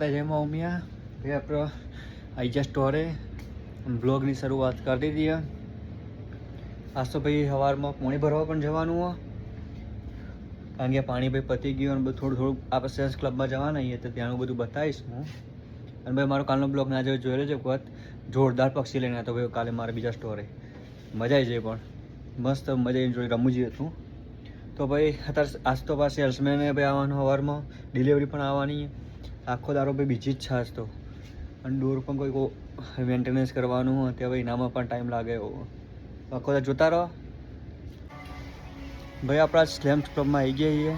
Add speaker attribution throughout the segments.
Speaker 1: માતા જય મા ઉમિયા ભાઈ આપણો આઈ જસ્ટ સ્ટોરે બ્લોગની શરૂઆત કરી દીધી. આજ તો ભાઈ સવારમાં પાણી ભરવા પણ જવાનું હો. કારણ કે પાણી ભાઈ પતી ગયું અને થોડું થોડું આપણે સેન્સ ક્લબમાં જવાના છીએ તો ત્યાંનું બધું બતાવીશ હું. અને ભાઈ મારો કાલનો બ્લોગ ના જોઈ જોયેલો છે વખત. જોરદાર પક્ષી લઈને હતો ભાઈ કાલે મારા બીજા સ્ટોરે. મજા આવી જાય પણ. મસ્ત મજા એન્જોય રમૂજી હતું. તો ભાઈ અત્યારે આજ તો પાસે સેલ્સમેન ભાઈ આવવાનું સવારમાં ડિલિવરી પણ આવવાની. આખો દારો ભાઈ બીજી જ છાશ તો. અને ડોર પણ કોઈ મેન્ટેનન્સ કરવાનું હોય ત્યાં ભાઈ એનામાં પણ ટાઈમ લાગે એવો. આખો દાડો જોતા રહો. ભાઈ આપણા સ્લેમ્સ ક્લબમાં આવી ગયા છીએ.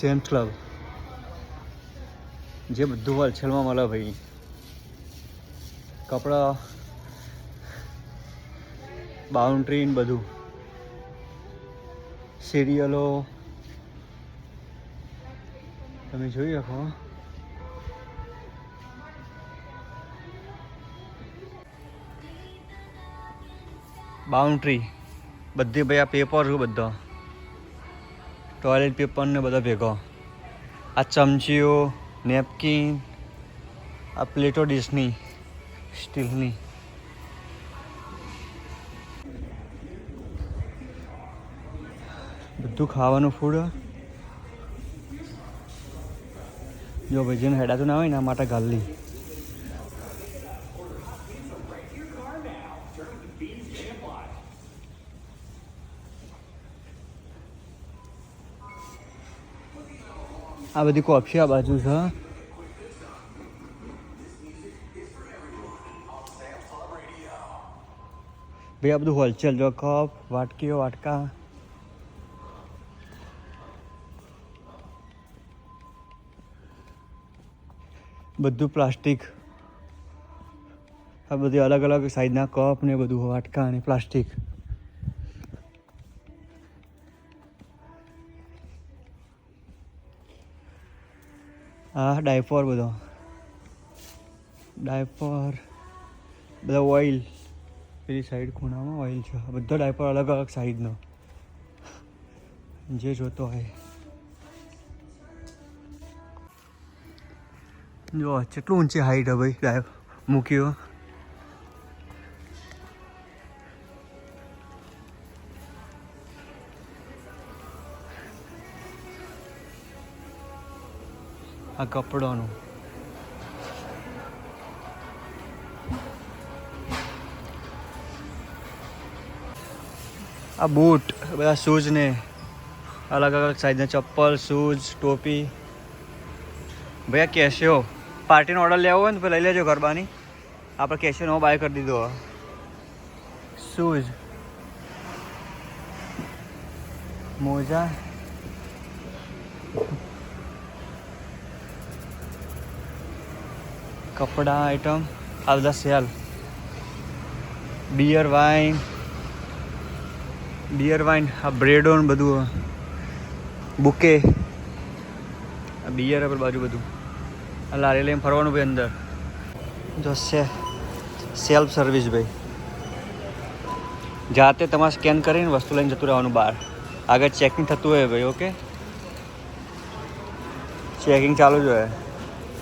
Speaker 1: સેમ્સ ક્લબ જે બધું વલછેલમાં મળે ભાઈ. કપડાં બાઉન્ડ્રી ને બધું. સિરિયલો તમે જોઈ શકો. બાઉન્ડ્રી બધી ભાઈ આ પેપર છે બધો. ટોયલેટ પેપર ને બધા ભેગો. આ ચમચીઓ નેપકિન આ પ્લેટો ડીશની સ્ટીલની બધું ખાવાનું ફૂડ જો ભાઈ, જેને હેડાતું ના હોય ને આ માટે ગાલી આ બધી કોફી આ બાજુ છે ભાઈ, આ બધું હોલસેલ જો કપ, વાટકીઓ, વાટકા. બધું પ્લાસ્ટિક. આ બધી અલગ અલગ સાઈઝના કપ ને બધું વાટકા અને પ્લાસ્ટિક. આ ડાયપર બધો. ડાયપર, બધા ઓઇલ પેલી સાઈડ ખૂણામાં ઓઇલ છે. બધો ડાયપર અલગ અલગ સાઈઝનો જે જોતો હોય. જો, કેટલું ઊંચી હાઈટ હે ભાઈ ડાય મૂક્યો આ કપડાનું. આ બૂટ, બધા શૂઝને અલગ અલગ સાઈઝના ચપ્પલ શૂઝ ટોપી. ભૈયા કેશિયો. પાર્ટીનો ઓર્ડર લેવો હોય ને તો લઈ લેજો ગરબાની આપણે કેશિયો નવો બાય કરી દીધો શૂઝ મોજા કપડા આઈટમ આ બધા sale beer wine beer wine આ બ્રેડો ને બધું બુકે આ બિયર પર બાજુ બધું આ લારી લઈને ફરવાનું ભાઈ અંદર. જો સેલ્ફ સર્વિસ ભાઈ. જાતે તમારે સ્કેન કરીને વસ્તુ લઈને જતું રહેવાનું બહાર. આગળ ચેકિંગ થતું હોય ભાઈ ઓકે ચેકિંગ ચાલુ જ હોય.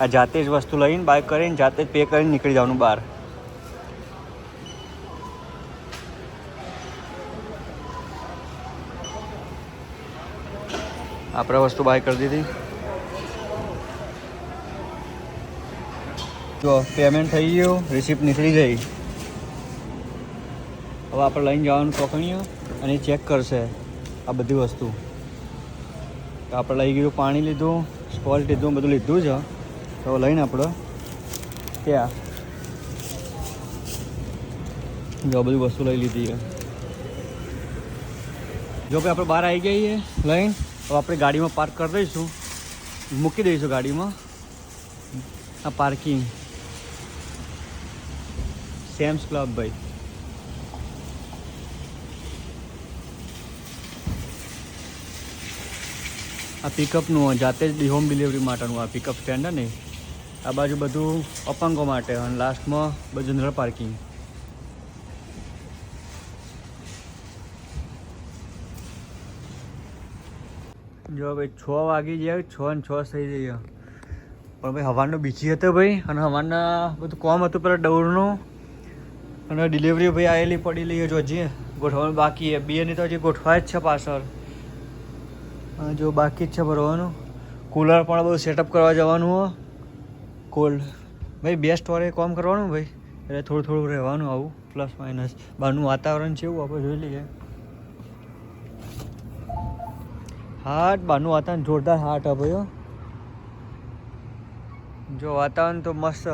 Speaker 1: આ જાતે જ વસ્તુ લઈને બાય કરીને જાતે જ પે કરીને નીકળી જવાનું બહાર. આપણે વસ્તુ બાય કરી દીધી. જો પેમેન્ટ થઈ ગયું રિસિપ્ટ નીકળી ગઈ. હવે આપણે લઈને જવાનું ચોકણીઓ અને ચેક કરશે આ બધી વસ્તુ. તો આપણે લઈ ગયું પાણી લીધું સ્પોટ લીધું, બધું લીધું છે. તો લઈને આપણે ત્યાં. જો બધી વસ્તુ લઈ લીધી છે. જો કે આપણે બહાર આવી જઈએ, લઈને, હવે આપણે ગાડીમાં પાર્ક કરી દઈશું. મૂકી દઈશું ગાડીમાં. આ પાર્કિંગ સેમ્સ ક્લબ ભાઈ. આ પિકઅપનું જાતે જ હોમ ડિલિવરી માટેનું આ પિકઅપ સ્ટેન્ડ ને. આ બાજુ બધું અપંગો માટે અને લાસ્ટમાં બધું પાર્કિંગ જો ભાઈ, છ વાગી જાય છ ને છ થઈ જઈએ પણ ભાઈ હવાનો બીજી હતો ભાઈ, અને હવાના બધું કોમ હતું પેલા ડોરનું અને ડિલિવરી ભાઈ આવેલી પડી લઈએ જો હજી. ગોઠવવાનું બાકી છે. બે ની તો હજી ગોઠવાય જ છે પાછળ. જો બાકી જ છે ભરવાનું. કુલર પણ બધું સેટઅપ કરવા જવાનું હો. કોલ્ડ ભાઈ બેસ્ટ વાળે કામ કરવાનું ભાઈ? એટલે થોડું થોડું રહેવાનું આવું. પ્લસ માઇનસ બહારનું વાતાવરણ છે એવું, આપણે જોઈ લઈએ. હાટ, બહારનું વાતાવરણ જોરદાર હાટ હે ભાઈ. જો વાતાવરણ તો મસ્ત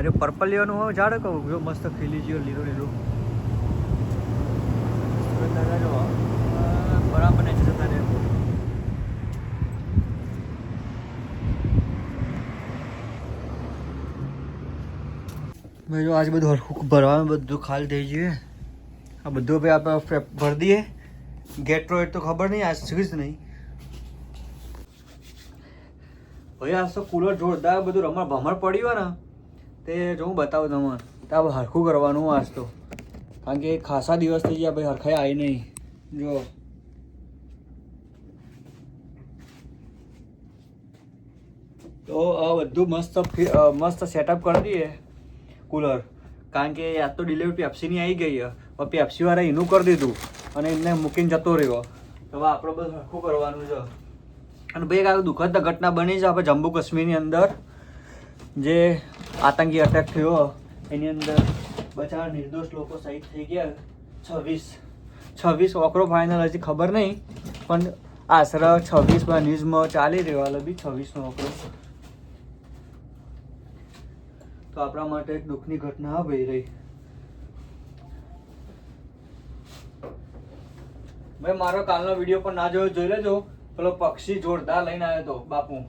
Speaker 1: અરે પર્પલ લેવાનું હોય ઝાડ કહું જો મસ્ત ખીલી ગયો, લીલો લીલો. બરાબર ને, જતા રહે. મેં જો આજે બધું હરખું ભરવાનું, બધું ખાલી થઈ ગયું આ બધું ભાઈ આપણે ભરી દઈએ. ગેટ રોડ તો ખબર નહીં આજ સુધી જ નહીં. ભાઈ આજ તો કુલર જોરદાર બધું રમણ ભમણ પડ્યું ને. તે જો હું બતાવું તમને, તો આ હરખું કરવાનું આજ તો. કારણ કે ખાસા દિવસ થઈ ગયા, ભાઈ હરખાઈ આવી નહીં. જો. તો બધું મસ્ત મસ્ત સેટઅપ કરી દઈએ કુલર કારણ કે આજ તો ડિલિવરી પેપ્સીની આવી ગઈ હવે પેપ્સીવાળા એનું કરી દીધું અને એમને મૂકીને જતો રહ્યો. હવે આપણે બધું હરખું કરવાનું છે. અને ભાઈ આ દુઃખદ ઘટના બની છે, આપણે જમ્મુ કાશ્મીરની અંદર. જે આતંકી અટેક થયો. એની અંદર બચાવ નિર્દોષ લોકો શહીદ થઈ ગયા. છવ્વીસ છવ્વીસ ઓકરો ફાઇનલ હજી ખબર નહીં, પણ આશરે છવ્વીસમાં ન્યૂઝમાં ચાલી રહ્યો. હાલ બી છવ્વીસનો ઓકરો. તો આપણા માટે એક દુઃખની ઘટના ભાઈ રહી. ભાઈ, મારો કાલનો વીડિયો પણ ના જોયો, જોઈ લેજો. પેલો પક્ષી જોરદાર લઈને આવ્યો તો બાપુ.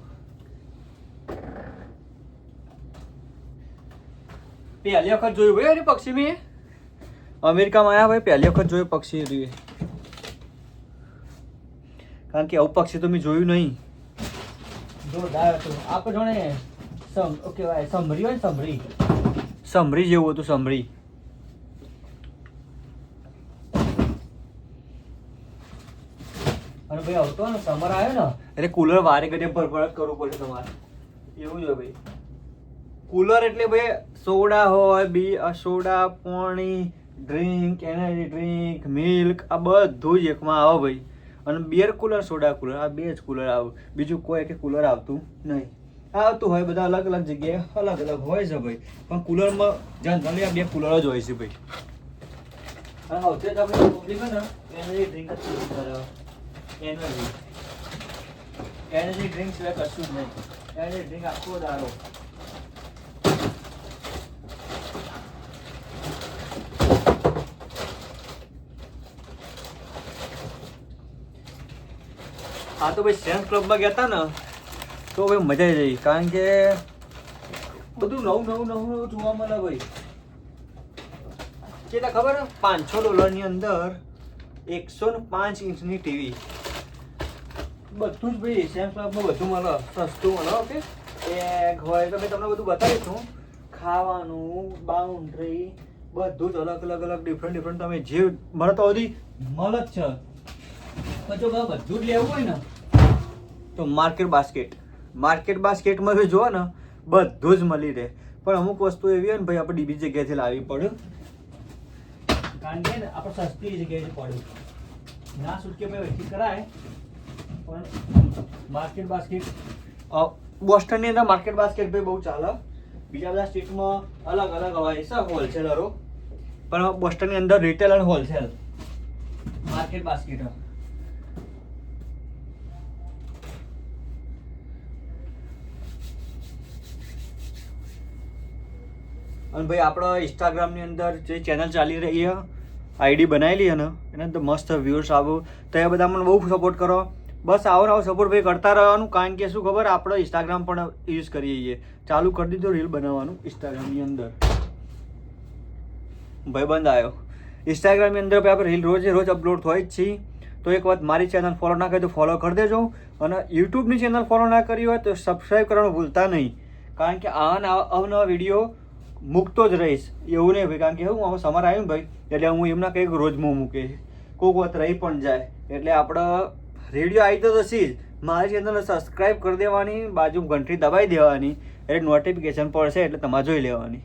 Speaker 1: પહેલી વખત જોયું ભાઈ અરે પક્ષી મેં? અમેરિકામાં આવ્યા ભાઈ પહેલી વખત જોયું પક્ષી રીએ કારણ કે આવું પક્ષી તો મેં જોયું નહીં. જોરદાર હતું. આપણે જોણે સમ કહેવાય સમરી હોય ને સાંભળી. સમરી જેવું હતું સમરી અને ભાઈ આવતો ને સમર આવ્યો ને એટલે કુલર વારે ઘડીએ ભરભર કરવું પડે તમારે. એવું જ હોય ભાઈ. કુલર એટલે ભાઈ સોડા હોય, બી સોડા, પાણી ડ્રિંક એનર્જી ડ્રિંક મિલ્ક આ બધું જ એકમાં આવે ભાઈ. અને બિયર કુલર સોડા કુલર આ બે જ કુલર આવે. બીજું કોઈ કે કુલર આવતું નહીં. આવતું હોય, બધા અલગ અલગ જગ્યાએ અલગ અલગ હોય છે ભાઈ. પણ કુલરમાં જનરલી આ બે કુલર જ હોય છે ભાઈ. અને સૌથી આપણે પબ્લિક ને? Energy drink energy energy drink સિવાય કશું જ નહીં. એનર્જી ડ્રિંક આખો દારો હા તો ભાઈ સેન્સ ક્લબમાં ગયા હતા ને, તો ભાઈ મજા આવી જઈ કારણ કે બધું નવું નવું નવું નવું જોવા મળે ભાઈ. કેટલા ખબર? પાંચસો ડોલરની અંદર એકસો ને પાંચ ઇંચની ટીવી. બધું જ ભાઈ સેન્સ ક્લબમાં બધું મળે. સસ્તું મળે ઓકે? એગ હોય તો મેં તમને બધું બતાવીશું ખાવાનું બાઉન્ડ્રી બધું જ અલગ અલગ અલગ ડિફરન્ટ ડિફરન્ટ તમે જે મળતો તો બધી મળે જ છે. જો ભાઈ બધું જ લેવું હોય ને. તો માર્કેટ બાસ્કેટ. માર્કેટ બાસ્કેટમાં બી જુઓ ને બધું જ મળી રહે. પણ અમુક વસ્તુ એવી હોય ને ભાઈ આપણે બીજી જગ્યાએથી લાવવી પડે. કારણ કે ને આપણે સસ્તી જગ્યાએ પડે. ના છૂટકે ભાઈ વહીથી કરાય પણ માર્કેટ બાસ્કેટ બોસ્ટનની અંદર માર્કેટ બાસ્કેટ ભાઈ બહુ ચાલે. બીજા બધા સ્ટેટમાં અલગ અલગ હોય છે હોલસેલરો. પણ બોસ્ટનની અંદર રિટેલ અને હોલસેલ. Market basket. અને ભાઈ આપણો ઇન્સ્ટાગ્રામની અંદર જે ચેનલ ચાલી રહી છે આઈડી બનાવેલી છે ને, એને તો મસ્ત વ્યૂઅર્સ આવો. તો એ બધા મને બહુ સપોર્ટ કરો. બસ આવો આવો સપોર્ટ ભાઈ કરતા રહેવાનું, કારણ કે શું ખબર, આપણે ઇન્સ્ટાગ્રામ પણ યુઝ કરીએ છીએ. ચાલુ કરી દીધું રીલ બનાવવાનું ઇન્સ્ટાગ્રામની અંદર. ભાઈ બંધ આવ્યો ઇન્સ્ટાગ્રામની અંદર આપણે રીલ રોજે રોજ અપલોડ થાય જ છીએ. તો એક વાત, મારી ચેનલ ફોલો ના કરી તો ફોલો કરી દેજો. અને યુટ્યુબની ચેનલ ફોલો ના કરી હોય તો સબસ્ક્રાઈબ કરવાનું ભૂલતા નહીં. કારણ કે આવા નવા અવનવા વીડિયો મૂકતો જ રહીશ. એવું નહીં ભાઈ, કારણ કે હું સમર આવ્યું ભાઈ, એટલે હું એમના કંઈક રોજ મું મૂકે કોઈક વખત રહી પણ જાય. એટલે આપણે રેડિયો આવી તો જશી જ. મારી ચેનલને સબસ્ક્રાઈબ કરી દેવાની, બાજુ ઘંટડી દબાઈ દેવાની, એટલે નોટિફિકેશન પડશે એટલે તમારે જોઈ લેવાની.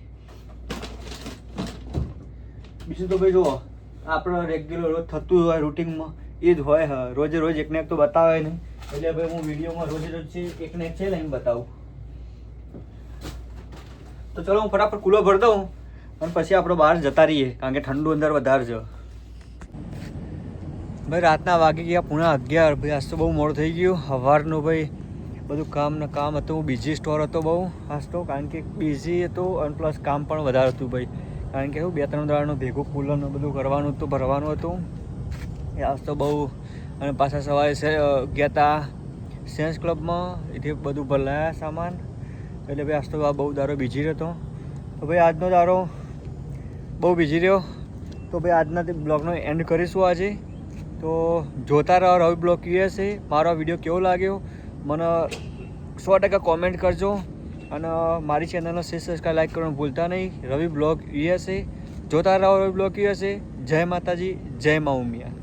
Speaker 1: બીજું તો ભાઈ જુઓ આપણે રેગ્યુલર રોજ થતું હોય રૂટિનમાં એ જ હોય હા. રોજે રોજ એકને એક તો બતાવે નહીં. એટલે ભાઈ હું વિડીયોમાં રોજે રોજ છે, એકને એક છે લઈને બતાવું. તો ચલો હું ફટાફટ કુલો ભરી દઉં અને પછી આપણે બહાર જતા રહીએ, કારણ કે ઠંડુ અંદર વધારે છે ભાઈ, રાતના વાગી ગયા, પૂણા અગિયાર. ભાઈ, આજ તો બહુ મોડું થઈ ગયું. સવારનું ભાઈ, બધું કામ ને કામ હતું બીજી સ્ટોર હતો બહુ. આજ તો કારણ કે બિઝી હતું અને પ્લસ કામ પણ વધારે હતું ભાઈ. કારણ કે હું બે ત્રણ દાડાનું ભેગું કુલર બધું કરવાનું હતું, ભરવાનું હતું. આજ તો બહુ. અને પાછા સવારે ગયા હતા સેન્સ ક્લબમાં એથી બધું ભરાયા સામાન. એટલે ભાઈ આજ તો બહુ દારો બીજી રહેતો. તો ભાઈ આજનો દારો બહુ બીજી રહ્યો. તો ભાઈ આજના બ્લોગનો એન્ડ કરીશું આજે. તો જોતા રહો રવિ બ્લોગ છે મારો વીડિયો કેવો લાગ્યો? મને સો ટકા કોમેન્ટ કરજો. અને મારી ચેનલનો શેર સબસ્ક્રાઈબ લાઈક કરવાનું ભૂલતા નહીં. રવિ બ્લોગ યુએસએ જોતા રહો રવિ બ્લોગ છે જય માતાજી, જય મા ઉમિયા